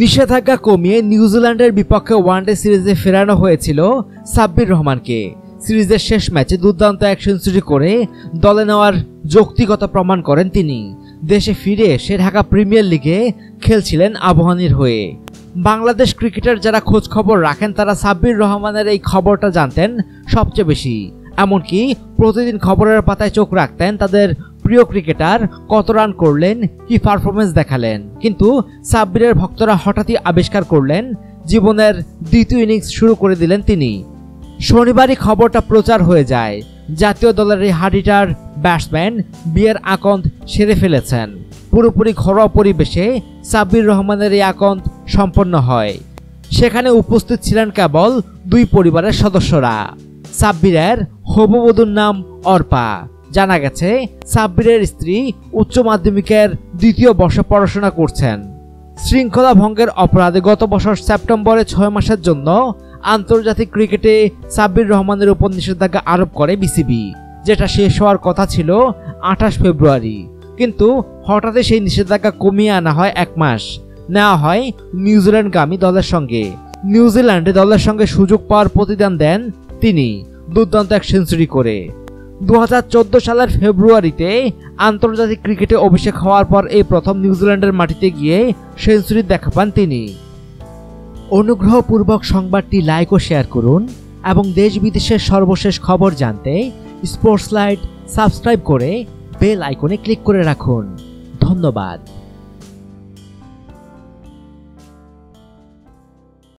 নিষেধাজ্ঞা কমিয়ে নিউজিল্যান্ডের বিপক্ষে ওয়ানডে সিরিজে ফেরানো হয়েছিল সাব্বির রহমানকে। সিরিজের শেষ ম্যাচে দুর্দান্ত এক সেঞ্চুরি করে দলে নেওয়ার যৌক্তিকতা প্রমাণ করেন তিনি। দেশে ফিরে এসে ঢাকা প্রিমিয়ার লিগে খেলছিলেন আবহানীর হয়ে। বাংলাদেশ ক্রিকেটার যারা খোঁজ খবর রাখেন, তারা সাব্বির রহমানের এই খবরটা জানতেন সবচেয়ে বেশি। এমনকি প্রতিদিন খবরের পাতায় চোখ রাখতেন তাদের প্রিয় ক্রিকেটার কত রান করলেন, কি পারফরমেন্স দেখালেন। কিন্তু সাব্বিরের ভক্তরা হঠাৎই আবিষ্কার করলেন, জীবনের দ্বিতীয় ইনিংস শুরু করে দিলেন তিনি। শনিবারই খবরটা প্রচার হয়ে যায়, জাতীয় দলের এই হাডিটার ব্যাটসম্যান বিয়ের আকন্দ সেরে ফেলেছেন। পুরোপুরি ঘরোয়া পরিবেশে সাব্বির রহমানের এই আকন্দ সম্পন্ন হয়। সেখানে উপস্থিত ছিলেন কেবল দুই পরিবারের সদস্যরা, সাব্বিরের হববধূর নাম অর্পা। জানা গেছে, সাব্বিরের স্ত্রী উচ্চ মাধ্যমিকের দ্বিতীয় বর্ষে পড়াশোনা করছেন। শৃঙ্খলা ভঙ্গের অপরাধে গত বছর সেপ্টেম্বরে ছয় মাসের জন্য আন্তর্জাতিক ক্রিকেটে সাব্বির রহমানের উপর নিষেধাজ্ঞা আরোপ করে বিসিবি, যেটা শেষ হওয়ার কথা ছিল আঠাশ ফেব্রুয়ারি। কিন্তু হঠাৎই সেই নিষেধাজ্ঞা কমিয়ে আনা হয় এক মাস। নেওয়া হয় নিউজিল্যান্ডগামী দলের সঙ্গে। নিউজিল্যান্ডে দলের সঙ্গে সুযোগ পাওয়ার প্রতিদান দেন তিনি, দুর্দান্ত এক সেঞ্চুরি করে। দু হাজার চোদ্দ সালের ফেব্রুয়ারিতে আন্তর্জাতিক ক্রিকেটে অভিষেক হওয়ার পর এই প্রথম নিউজিল্যান্ডের মাটিতে গিয়ে সেঞ্চুরি দেখা পান তিনি। অনুগ্রহপূর্বক সংবাদটি লাইক ও শেয়ার করুন এবং দেশ বিদেশের সর্বশেষ খবর জানতে স্পোর্টস লাইট সাবস্ক্রাইব করে বেল আইকনে ক্লিক করে রাখুন। ধন্যবাদ।